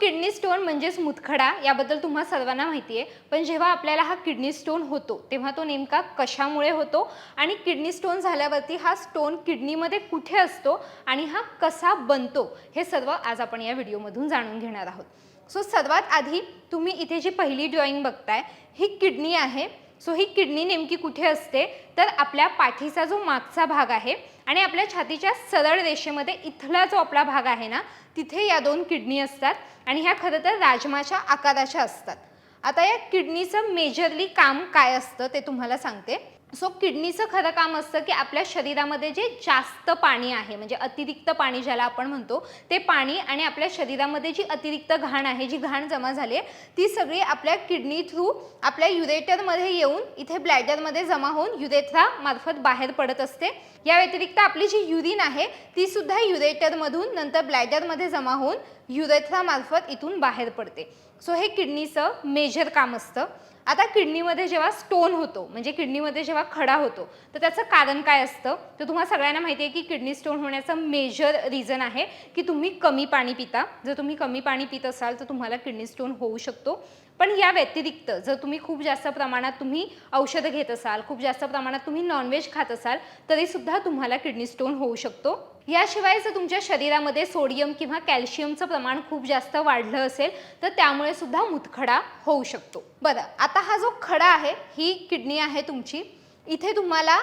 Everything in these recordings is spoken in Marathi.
किडनी स्टोन म्हणजेच मुतखडा याबद्दल तुम्हा सर्वांना माहिती आहे पण जेव्हा आपल्याला हा किडनी स्टोन होतो तेव्हा तो नेमका कशामुळे होतो आणि किडनी स्टोन झाल्यावरती हा स्टोन किडनीमध्ये कुठे असतो आणि हा कसा बनतो हे सर्व आज आपण या व्हिडिओमधून जाणून घेणार आहोत. सो सर्वात आधी तुम्ही इथे जी पहिली ड्रॉइंग बघताय ही किडनी आहे. सो ही किडनी नेमकी कुठे असते? तर आपल्या पाठीचा जो मागचा भाग आहे आणि आपल्या छातीच्या सरळ रेषेमध्ये इथला जो आपला भाग आहे ना तिथे या दोन किडनी असतात आणि ह्या खरं तर राजमाच्या आकाराच्या असतात. आता या किडनीचं मेजरली काम काय असतं ते तुम्हाला सांगते. सो किडनीचं खरं काम असतं की आपल्या शरीरामध्ये जे जास्त पाणी आहे म्हणजे अतिरिक्त पाणी ज्याला आपण म्हणतो ते पाणी आणि आपल्या शरीरामध्ये जी अतिरिक्त घाण आहे जी घाण जमा झाली आहे ती सगळी आपल्या किडनी थ्रू आपल्या युरेटरमध्ये येऊन इथे ब्लॅडरमध्ये जमा होऊन युरेथ्रामार्फत बाहेर पडत असते. या व्यतिरिक्त आपली जी युरिन आहे ती सुद्धा युरेटरमधून नंतर ब्लॅडरमध्ये जमा होऊन युरेथ्रामार्फत इथून बाहेर पडते. सो हे किडनीचं मेजर काम असतं. आता किडनीमध्ये जेव्हा स्टोन होतो म्हणजे किडनीमध्ये जेव्हा खडा होतो तर त्याचं कारण काय असतं? तर तुम्हाला सगळ्यांना माहिती आहे की किडनी स्टोन होण्याचं मेजर रिझन आहे की तुम्ही कमी पाणी पिता. जर तुम्ही कमी पाणी पित असाल तर तुम्हाला किडनी स्टोन होऊ शकतो. पण या व्यतिरिक्त जर तुम्ही खूप जास्त प्रमाणात तुम्ही औषधं घेत असाल खूप जास्त प्रमाणात तुम्ही नॉनव्हेज खात असाल तरीसुद्धा तुम्हाला किडनी स्टोन होऊ शकतो. याशिवाय जर तुमच्या शरीरामध्ये सोडियम किंवा कॅल्शियमचं प्रमाण खूप जास्त वाढलं असेल तर त्यामुळे सुद्धा मुतखडा होऊ शकतो. बरं आता हा जो खडा आहे ही किडनी आहे तुमची. इथे तुम्हाला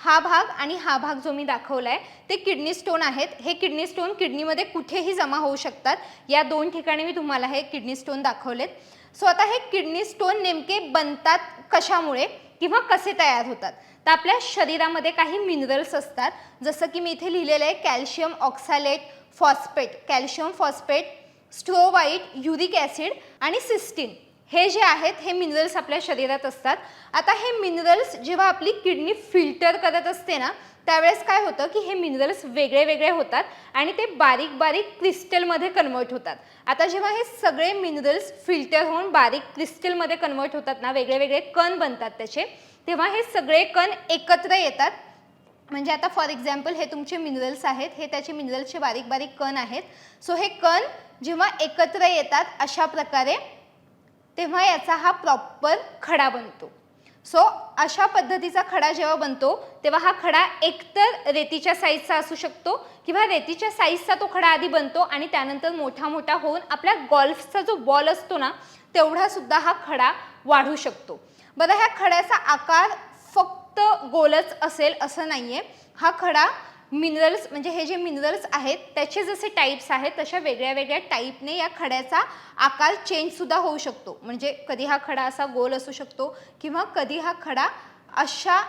हा भाग आणि हा भाग जो मी दाखवला आहे ते किडनी स्टोन आहेत. हे किडनी स्टोन किडनीमध्ये कुठेही जमा होऊ शकतात. या दोन ठिकाणी मी तुम्हाला हे किडनी स्टोन दाखवलेत. सो आता हे किडनी स्टोन नेमके बनतात कशामुळे? किंवा कसे तयार होतात. तर आपल्या शरीरामध्ये काही मिनरल्स असतात. जसं की मी इथे लिहिलेलं आहे calcium oxalate phosphate calcium phosphate struvite uric acid आणि सिस्टीन हे जे आहेत हे मिनरल्स आपल्या शरीरात असतात. आता हे मिनरल्स जेव्हा आपली किडनी फिल्टर करत असते ना त्यावेळेस काय होतं की हे मिनरल्स वेगळे वेगळे होतात आणि ते बारीक बारीक क्रिस्टलमध्ये कन्वर्ट होतात. आता जेव्हा हे सगळे मिनरल्स फिल्टर होऊन बारीक क्रिस्टलमध्ये कन्वर्ट होतात ना वेगळे वेगळे कण बनतात त्याचे तेव्हा हे सगळे कण एकत्र येतात. म्हणजे आता फॉर एक्झाम्पल हे तुमचे मिनरल्स आहेत हे त्याचे मिनरल्सचे बारीक बारीक कण आहेत. सो हे कण जेव्हा एकत्र येतात अशा प्रकारे तेव्हा याचा हा प्रॉपर खडा बनतो. सो अशा पद्धतीचा खडा जेव्हा बनतो तेव्हा हा खडा एकतर रेतीच्या साईजचा असू शकतो किंवा रेतीच्या साईजचा तो खडा आधी बनतो आणि त्यानंतर मोठा मोठा होऊन आपल्या गॉल्फचा जो बॉल असतो ना तेवढा सुद्धा हा खडा वाढू शकतो. बरं ह्या खड्याचा आकार फक्त गोलच असेल असं नाही आहे हा खडा मिनरल्स म्हणजे हे जे मिनरल्स आहेत त्याचे जसे टाईप्स आहेत तशा वेगळ्या वेगळ्या टाईपने या खड्याचा आकार चेंजसुद्धा होऊ शकतो. म्हणजे कधी हा खडा असा गोल असू शकतो किंवा कधी हा खडा अशा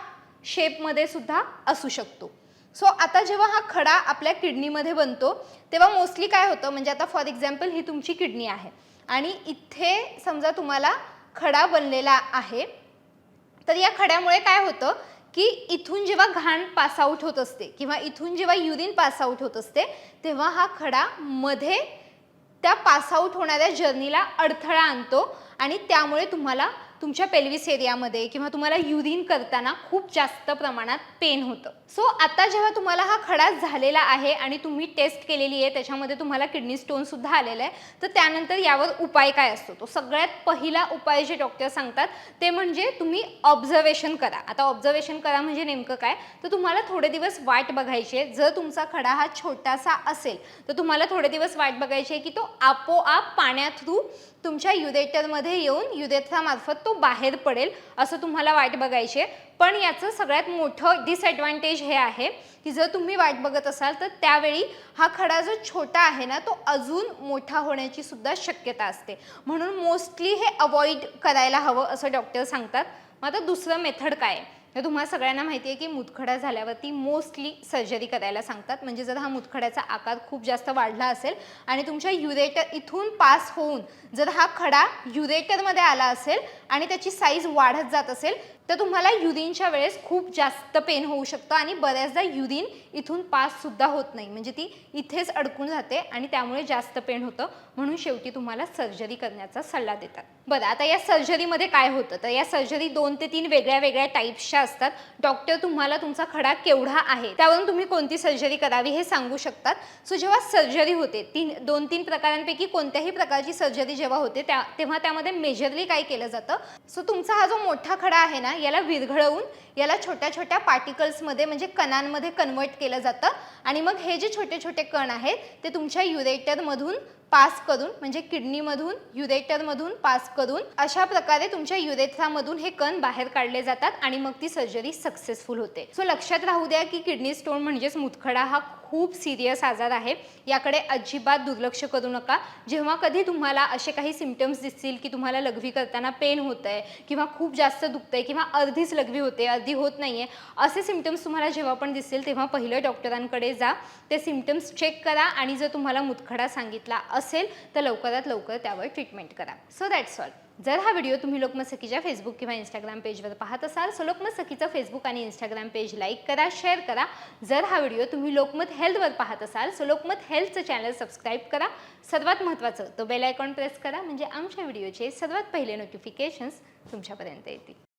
शेपमध्ये सुद्धा असू शकतो. सो आता जेव्हा हा खडा आपल्या किडनीमध्ये बनतो तेव्हा मोस्टली काय होतं? म्हणजे आता फॉर एक्झाम्पल ही तुमची किडनी आहे. आणि इथे समजा तुम्हाला खडा बनलेला आहे तर या खड्यामुळे काय होतं? की इथून जेव्हा घाण पासआउट होत असते किंवा इथून जेव्हा युरिन पासआउट होत असते तेव्हा हा खडा मध्ये त्या पासआउट होणाऱ्या जर्नीला अडथळा आणतो आणि त्यामुळे तुम्हाला तुमच्या पेल्विस एरियामध्ये किंवा तुम्हाला युरिन करताना खूप जास्त प्रमाणात पेन होतं. सो आता जेव्हा तुम्हाला हा खडा झालेला आहे आणि तुम्ही टेस्ट केलेली आहे त्याच्यामध्ये तुम्हाला किडनी स्टोन सुद्धा आलेला आहे तर त्यानंतर यावर उपाय काय असतो? तो सगळ्यात पहिला उपाय जे डॉक्टर सांगतात ते म्हणजे तुम्ही ऑब्झर्वेशन करा. आता ऑब्झर्वेशन करा म्हणजे नेमकं काय? तर तुम्हाला थोडे दिवस वाट बघायची आहे. जर तुमचा खडा हा छोटासा असेल तर तुम्हाला थोडे दिवस वाट बघायची आहे की तो आपोआप पाण्या थ्रू तुमच्या युरेटरमध्ये येऊन युरेथ्रामार्फत तो तो बाहेर पडेल असं तुम्हाला वाट बघायची आहे. पण याचं सगळ्यात मोठं डिसएडव्हान्टेज हे आहे की जर तुम्ही वाट बघत असाल तर त्यावेळी हा खडा जो छोटा आहे ना तो अजून मोठा होण्याची सुद्धा शक्यता असते. म्हणून मोस्टली हे अवॉइड करायला हवं असं डॉक्टर सांगतात. मग आता दुसरं मेथड काय? आहे तर तुम्हाला सगळ्यांना माहिती आहे की मुतखडा झाल्यावरती मोस्टली सर्जरी करायला सांगतात. म्हणजे जर हा मुतखड्याचा आकार खूप जास्त वाढला असेल आणि तुमच्या युरेटर इथून पास होऊन जर हा खडा युरेटरमध्ये आला असेल आणि त्याची साईज वाढत जात असेल तर तुम्हाला युरिनच्या वेळेस खूप जास्त पेन होऊ शकतं आणि बऱ्याचदा युरिन इथून पाससुद्धा होत नाही. म्हणजे ती इथेच अडकून जाते आणि त्यामुळे जास्त पेन होतं. म्हणून शेवटी तुम्हाला सर्जरी करण्याचा सल्ला देतात. बरं आता या सर्जरीमध्ये काय होतं? तर या सर्जरी दोन ते तीन वेगळ्या वेगळ्या टाईप्सच्या असतात. डॉक्टर तुम्हाला तुमचा खडा केवढा आहे? त्यावरून तुम्ही कोणती सर्जरी करावी हे सांगू शकतात. सो जेव्हा सर्जरी होते तीन दोन तीन प्रकारांपैकी कोणत्याही प्रकारची सर्जरी जेव्हा होते त्या तेव्हा त्यामध्ये मेजरली काय केलं जातं? सो तुमचा हा जो मोठा खडा आहे ना याला विरघळवून याला छोट्या छोट्या पार्टिकल्समध्ये म्हणजे कणांमध्ये कन्वर्ट केलं जातं. आणि मग हे जे छोटे छोटे कण आहेत ते तुमच्या युरेटरमधून पास करून म्हणजे किडनीमधून युरेटरमधून पास करून अशा प्रकारे तुमच्या युरेथ्रामधून हे कण बाहेर काढले जातात आणि मग ती सर्जरी सक्सेसफुल होते. सो लक्षात राहू द्या की किडनी स्टोन म्हणजेच मुतखडा हा खूप सिरियस आजार आहे. याकडे अजिबात दुर्लक्ष करू नका. जेव्हा कधी तुम्हाला असे काही सिमटम्स दिसतील की तुम्हाला लघवी करताना पेन होत आहे किंवा खूप जास्त दुखतंय किंवा अर्धीच लघवी होते अर्धी होत नाही आहे असे सिमटम्स तुम्हाला जेव्हा पण दिसतील तेव्हा पहिलं डॉक्टरांकडे जा. ते सिमटम्स चेक करा आणि जर तुम्हाला मुतखडा सांगितला असेल तर लवकरात लवकर त्यावर ट्रीटमेंट करा. सो दॅट्स ऑल जर हा व्हिडिओ तुम्ही लोकमत सखीच्या फेसबुक किंवा इंस्टाग्राम पेजवर पाहत असाल सो लोकमत सखीचं फेसबुक आणि इंस्टाग्राम पेज लाईक करा शेअर करा. जर हा व्हिडिओ तुम्ही लोकमत हेल्थवर पाहत असाल सो लोकमत हेल्थचं चॅनल सबस्क्राईब करा. सर्वात महत्त्वाचं तो बेल आयकॉन प्रेस करा म्हणजे आमच्या व्हिडिओचे सर्वात पहिले नोटिफिकेशन्स तुमच्यापर्यंत येतील.